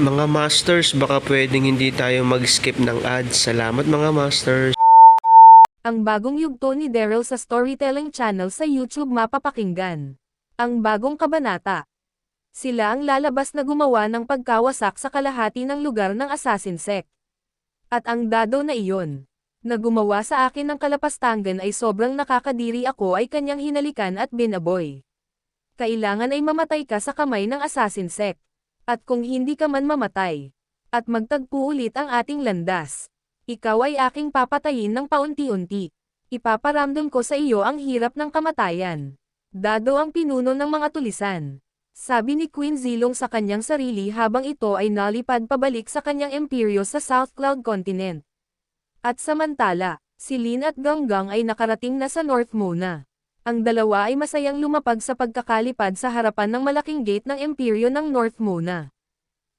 Mga Masters, baka pwedeng hindi tayo mag-skip ng ads. Salamat mga Masters. Ang bagong yugto ni Daryl sa Storytelling Channel sa YouTube mapapakinggan. Ang bagong kabanata. Sila ang lalabas na gumawa ng pagkawasak sa kalahati ng lugar ng Assassin Sect. At ang dado na iyon, na gumawa sa akin ng kalapastangan ay sobrang nakakadiri ako ay kanyang hinalikan at binaboy. Kailangan ay mamatay ka sa kamay ng Assassin Sect. At kung hindi ka man mamatay, at magtagpo ulit ang ating landas, ikaw ay aking papatayin ng paunti-unti. Ipaparamdam ko sa iyo ang hirap ng kamatayan. Dado ang pinuno ng mga tulisan. Sabi ni Queen Zilong sa kanyang sarili habang ito ay nalipad pabalik sa kanyang imperyo sa South Cloud Continent. At samantala, si Lin at Ganggang ay nakarating na sa North Mona. Ang dalawa ay masayang lumapag sa pagkakalipad sa harapan ng malaking gate ng imperyo ng North Mona.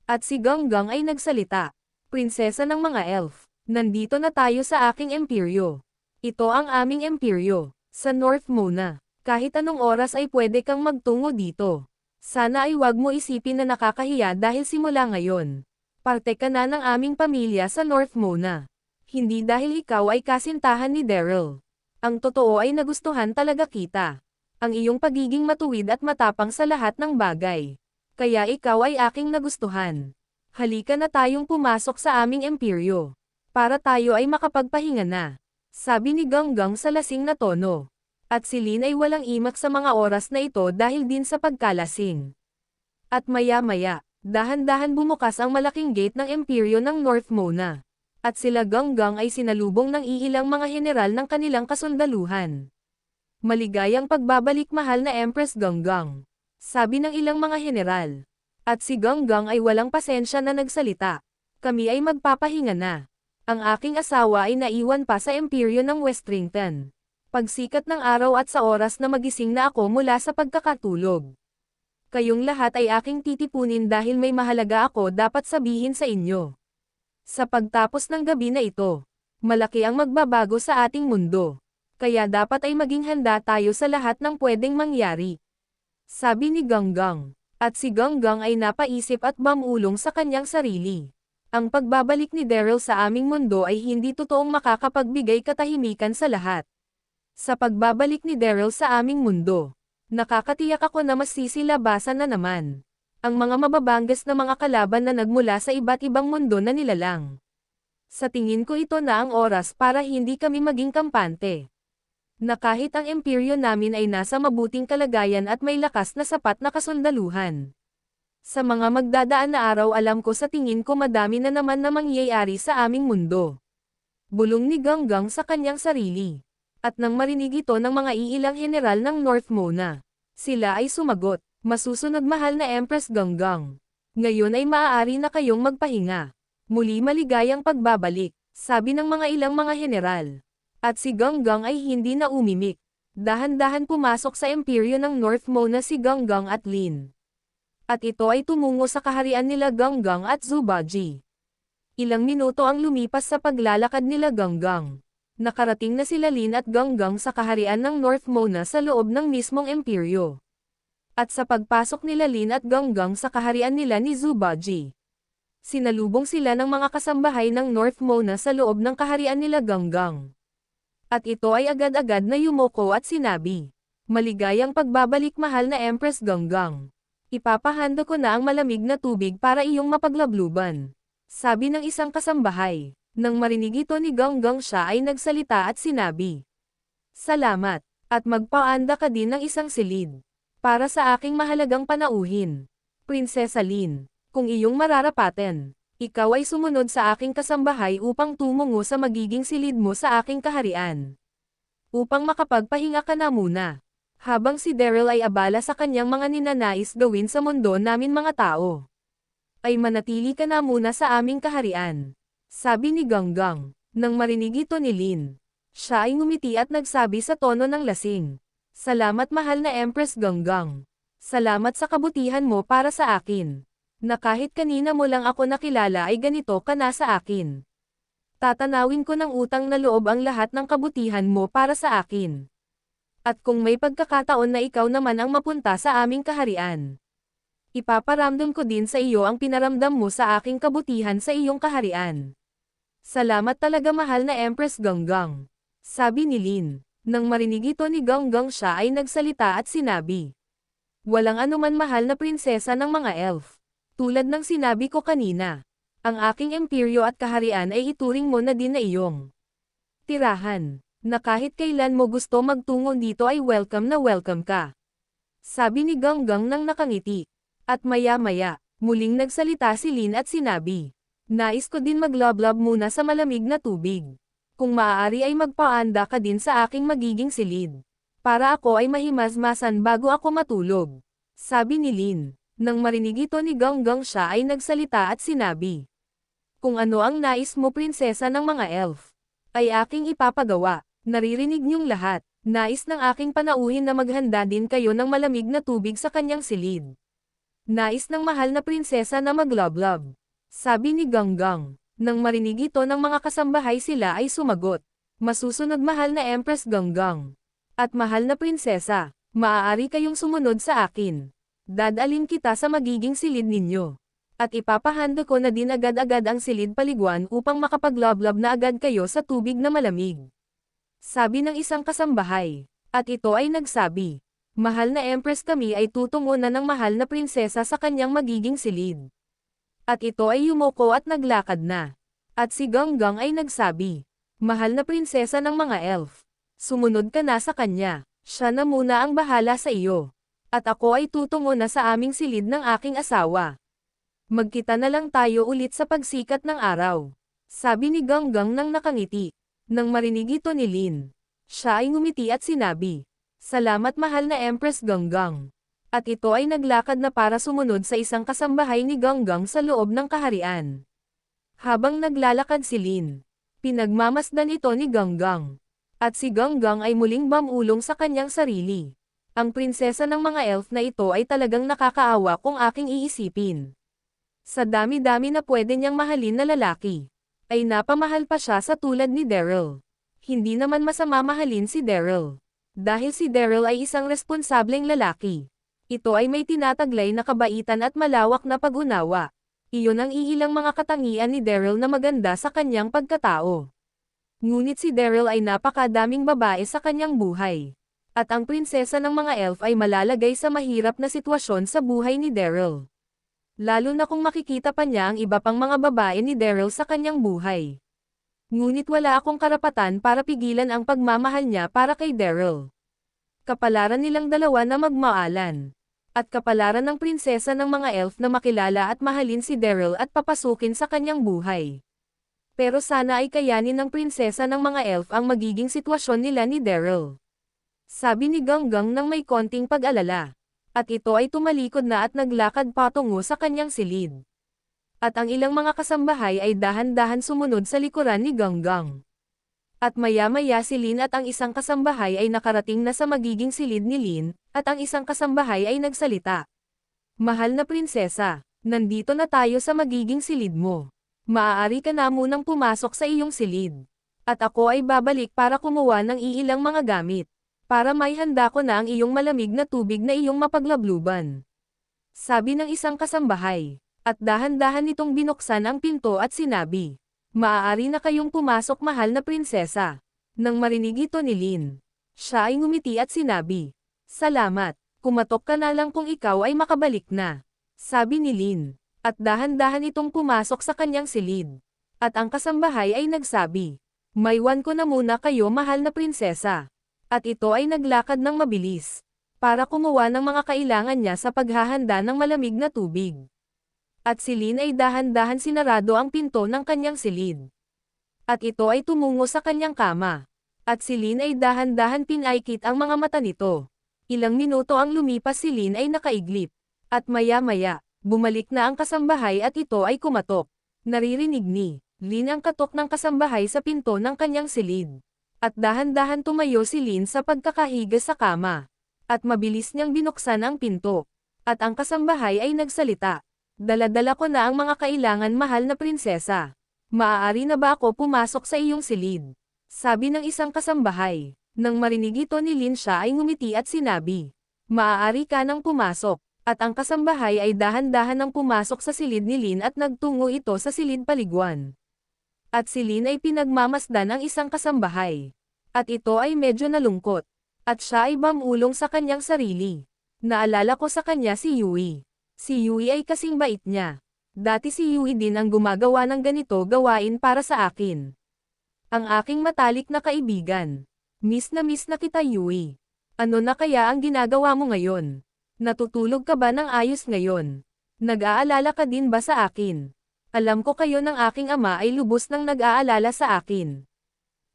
At si Ganggang ay nagsalita, Prinsesa ng mga elf. Nandito na tayo sa aking imperyo. Ito ang aming imperyo, sa North Mona. Kahit anong oras ay pwede kang magtungo dito. Sana ay wag mo isipin na nakakahiya dahil simula ngayon. Parte ka na ng aming pamilya sa North Mona. Hindi dahil ikaw ay kasintahan ni Daryl. Ang totoo ay nagustuhan talaga kita. Ang iyong pagiging matuwid at matapang sa lahat ng bagay. Kaya ikaw ay aking nagustuhan. Halika na tayong pumasok sa aming imperyo para tayo ay makapagpahinga na. Sabi ni Ganggang sa lasing na tono. At si Lin ay walang imak sa mga oras na ito dahil din sa pagkalasing. At maya-maya, dahan-dahan bumukas ang malaking gate ng imperyo ng North Mona. At sila Ganggang ay sinalubong ng iilang mga general ng kanilang kasundaluhan. Maligayang pagbabalik mahal na Empress Ganggang. Sabi ng ilang mga general. At si Ganggang ay walang pasensya na nagsalita. Kami ay magpapahinga na. Ang aking asawa ay naiwan pa sa imperyo ng Westrington. Pagsikat ng araw at sa oras na magising na ako mula sa pagkakatulog. Kayong lahat ay aking titipunin dahil may mahalaga ako dapat sabihin sa inyo. Sa pagtapos ng gabi na ito, malaki ang magbabago sa ating mundo. Kaya dapat ay maging handa tayo sa lahat ng pwedeng mangyari. Sabi ni Ganggang. At si Ganggang ay napaisip at mamulong sa kanyang sarili. Ang pagbabalik ni Daryl sa aming mundo ay hindi totoong makakapagbigay katahimikan sa lahat. Sa pagbabalik ni Daryl sa aming mundo, nakakatiyak ako na masisilabasan na naman. Ang mga mababanggas na mga kalaban na nagmula sa iba't ibang mundo na nilalang. Sa tingin ko ito na ang oras para hindi kami maging kampante. Na kahit ang imperyo namin ay nasa mabuting kalagayan at may lakas na sapat na kasundaluhan. Sa mga magdadaan na araw alam ko sa tingin ko madami na naman na mangyayari sa aming mundo. Bulong ni Ganggang sa kanyang sarili. At nang marinig ito ng mga iilang general ng North Mona, sila ay sumagot, masusunod mahal na Empress Ganggang. Ngayon ay maaari na kayong magpahinga. Muli maligayang pagbabalik, sabi ng mga ilang mga general. At si Ganggang ay hindi na umimik. Dahan-dahan pumasok sa imperyo ng North Mona si Ganggang at Lin at ito ay tumungo sa kaharian nila Ganggang at Zubaji. Ilang minuto ang lumipas sa paglalakad nila Ganggang. Nakarating na sila Lin at Ganggang sa kaharian ng North Mona sa loob ng mismong imperyo. At sa pagpasok nila Lin at Ganggang sa kaharian nila ni Zubaji. Sinalubong sila ng mga kasambahay ng North Mona sa loob ng kaharian nila Ganggang. At ito ay agad-agad na yumoko at sinabi, Maligayang pagbabalik mahal na Empress Ganggang. Ipapahanda ko na ang malamig na tubig para iyong mapaglabluban. Sabi ng isang kasambahay. Nang marinig ito ni Ganggang siya ay nagsalita at sinabi. Salamat, at magpaanda ka din ng isang silid. Para sa aking mahalagang panauhin. Prinsesa Lin, kung iyong mararapaten, ikaw ay sumunod sa aking kasambahay upang tumungo sa magiging silid mo sa aking kaharian. Upang makapagpahinga ka na muna. Habang si Daryl ay abala sa kanyang mga ninanais gawin sa mundo namin mga tao. Ay manatili ka na muna sa aming kaharian. Sabi ni Ganggang. Nang marinig ito ni Lin. Siya ay ngumiti at nagsabi sa tono ng lasing. Salamat mahal na Empress Ganggang. Salamat sa kabutihan mo para sa akin. Na kahit kanina mo lang ako nakilala ay ganito ka na sa akin. Tatanawin ko ng utang na loob ang lahat ng kabutihan mo para sa akin. At kung may pagkakataon na ikaw naman ang mapunta sa aming kaharian. Ipaparamdam ko din sa iyo ang pinaramdam mo sa aking kabutihan sa iyong kaharian. Salamat talaga mahal na Empress Ganggang. Sabi ni Lin. Nang marinig ito ni Ganggang siya ay nagsalita at sinabi. Walang anuman mahal na prinsesa ng mga elf. Tulad ng sinabi ko kanina. Ang aking imperyo at kaharian ay ituring mo na din na iyong tirahan. Na kahit kailan mo gusto magtungo dito ay welcome na welcome ka. Sabi ni Ganggang nang nakangiti. At maya-maya, muling nagsalita si Lin at sinabi. Nais ko din maglablab muna sa malamig na tubig. Kung maaari ay magpaanda ka din sa aking magiging silid. Para ako ay mahimasmasan bago ako matulog. Sabi ni Lin. Nang marinig ito ni Ganggang siya ay nagsalita at sinabi. Kung ano ang nais mo prinsesa ng mga elf. Ay aking ipapagawa. Naririnig niyong lahat. Nais ng aking panauhin na maghanda din kayo ng malamig na tubig sa kanyang silid. Nais ng mahal na prinsesa na maglablab. Sabi ni Ganggang. Nang marinig ito ng mga kasambahay sila ay sumagot. Masusunod mahal na Empress Ganggang. At mahal na prinsesa, maaari kayong sumunod sa akin. Dadalin kita sa magiging silid ninyo. At ipapahanda ko na din agad-agad ang silid paliguan upang makapaglablab na agad kayo sa tubig na malamig. Sabi ng isang kasambahay. At ito ay nagsabi. Mahal na Empress kami ay tutungo na ng mahal na prinsesa sa kanyang magiging silid. At ito ay yumoko at naglakad na. At si Ganggang ay nagsabi, Mahal na prinsesa ng mga elf. Sumunod ka na sa kanya. Siya na muna ang bahala sa iyo. At ako ay tutungo na sa aming silid ng aking asawa. Magkita na lang tayo ulit sa pagsikat ng araw. Sabi ni Ganggang nang nakangiti. Nang marinig ito ni Lin. Siya ay ngumiti at sinabi, Salamat mahal na Empress Ganggang. At ito ay naglakad na para sumunod sa isang kasambahay ni Ganggang sa loob ng kaharian. Habang naglalakad si Lin, pinagmamasdan ito ni Ganggang. At si Ganggang ay muling mamulong sa kanyang sarili. Ang prinsesa ng mga elf na ito ay talagang nakakaawa kung aking iisipin. Sa dami-dami na pwede niyang mahalin na lalaki, ay napamahal pa siya sa tulad ni Daryl. Hindi naman masama mahalin si Daryl. Dahil si Daryl ay isang responsableng lalaki. Ito ay may tinataglay na kabaitan at malawak na pag-unawa. Iyon ang iilang mga katangian ni Daryl na maganda sa kanyang pagkatao. Ngunit si Daryl ay napakadaming babae sa kanyang buhay. At ang prinsesa ng mga elf ay malalagay sa mahirap na sitwasyon sa buhay ni Daryl. Lalo na kung makikita pa niya ang iba pang mga babae ni Daryl sa kanyang buhay. Ngunit wala akong karapatan para pigilan ang pagmamahal niya para kay Daryl. Kapalaran nilang dalawa na magmaalan. At kapalaran ng prinsesa ng mga elf na makilala at mahalin si Daryl at papasukin sa kanyang buhay. Pero sana ay kayanin ng prinsesa ng mga elf ang magiging sitwasyon nila ni Daryl. Sabi ni Ganggang nang may konting pag-alala. At ito ay tumalikod na at naglakad patungo sa kanyang silid. At ang ilang mga kasambahay ay dahan-dahan sumunod sa likuran ni Ganggang. At maya-maya si Lin at ang isang kasambahay ay nakarating na sa magiging silid ni Lin, at ang isang kasambahay ay nagsalita. Mahal na prinsesa, nandito na tayo sa magiging silid mo. Maaari ka na munang pumasok sa iyong silid. At ako ay babalik para kumuha ng iilang mga gamit. Para may handa ko na ang iyong malamig na tubig na iyong mapaglabluban. Sabi ng isang kasambahay. At dahan-dahan nitong binuksan ang pinto at sinabi. Maaari na kayong pumasok mahal na prinsesa. Nang marinig ito ni Lin. Siya ay ngumiti at sinabi. Salamat. Kumatok ka na lang kung ikaw ay makabalik na. Sabi ni Lin. At dahan-dahan itong pumasok sa kanyang silid. At ang kasambahay ay nagsabi, Maywan ko na muna kayo mahal na prinsesa. At ito ay naglakad ng mabilis. Para kumuha ng mga kailangan niya sa paghahanda ng malamig na tubig. At si Lin ay dahan-dahan sinarado ang pinto ng kanyang silid. At ito ay tumungo sa kanyang kama. At si Lin ay dahan-dahan pinaikit ang mga mata nito. Ilang minuto ang lumipas si Lin ay nakaiglip. At maya-maya, bumalik na ang kasambahay at ito ay kumatok. Naririnig ni Lin ang katok ng kasambahay sa pinto ng kanyang silid. At dahan-dahan tumayo si Lin sa pagkakahiga sa kama. At mabilis niyang binuksan ang pinto. At ang kasambahay ay nagsalita. Daladala ko na ang mga kailangan mahal na prinsesa. Maaari na ba ako pumasok sa iyong silid? Sabi ng isang kasambahay. Nang marinig ito ni Lin siya ay ngumiti at sinabi. Maaari ka nang pumasok. At ang kasambahay ay dahan-dahan nang pumasok sa silid ni Lin at nagtungo ito sa silid paliguan. At si Lin ay pinagmamasdan ng isang kasambahay. At ito ay medyo nalungkot. At siya ay bamulong sa kanyang sarili. Naalala ko sa kanya si Yui. Si Yui ay kasing bait niya. Dati si Yui din ang gumagawa ng ganito gawain para sa akin. Ang aking matalik na kaibigan. Miss na miss na kita Yui. Ano na kaya ang ginagawa mo ngayon? Natutulog ka ba ng ayos ngayon? Nag-aalala ka din ba sa akin? Alam ko kayo ng aking ama ay lubos nang nag-aalala sa akin.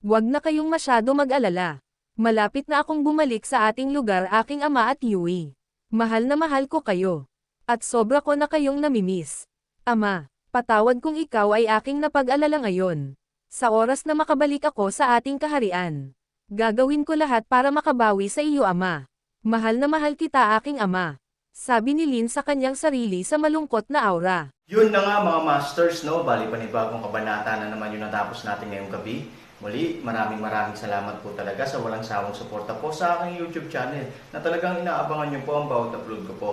Huwag na kayong masyado mag-alala. Malapit na akong bumalik sa ating lugar aking ama at Yui. Mahal na mahal ko kayo. At sobra ko na kayong namimiss. Ama, patawad kung ikaw ay aking napag-alala ngayon. Sa oras na makabalik ako sa ating kaharian. Gagawin ko lahat para makabawi sa iyo ama. Mahal na mahal kita aking ama. Sabi ni Lin sa kanyang sarili sa malungkot na aura. Yun na nga mga masters, no? Bali panibagong kabanata na naman yung natapos natin ngayong gabi. Muli, maraming maraming salamat po talaga sa walang sawang suporta po sa aking YouTube channel na talagang inaabangan nyo po ang bawat upload ko po.